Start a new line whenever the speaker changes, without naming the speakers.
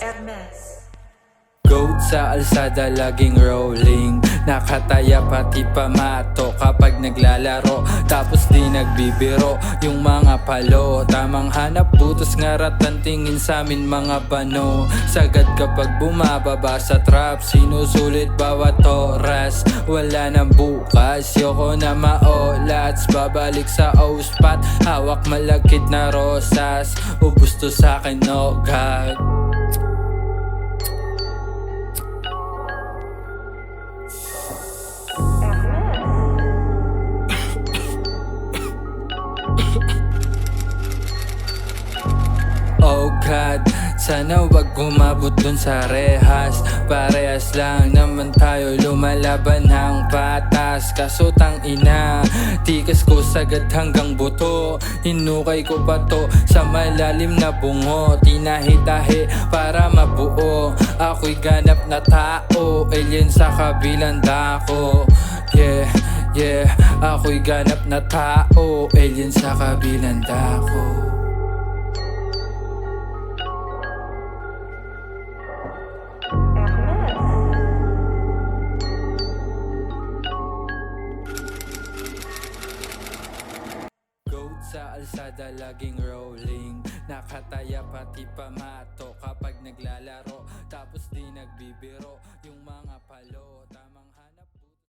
Hermes.
Goat sa alsada laging rolling. Nakataya pati pamato kapag naglalaro. Tapos di nagbibiro yung mga palo. Tamang hanap butas ngaratan tingin sa amin mga bano. Sagad kapag bumababa sa trap Sinusulit bawat oras. Wala nang bukas Yoko na maolats Babalik sa O-spot Hawak malagkit na rosas. Ubus to sa akin oh God Oh God, sana wag gumabot dun sa rehas. Parehas lang naman tayo lumalaban ng patas Kaso tang ina, tikas ko sagad hanggang buto. Hinukay ko pa to sa malalim na bungo. Tinahi-tahi para mabuo. Ako'y ganap na tao, alien sa kabilang dako. Yeah, yeah, ako'y ganap na tao Alien sa kabilang dako sa alsada laging rolling. Nakataya pati pamato kapag naglalaro. Tapos di nagbibiro yung mga palo. Tama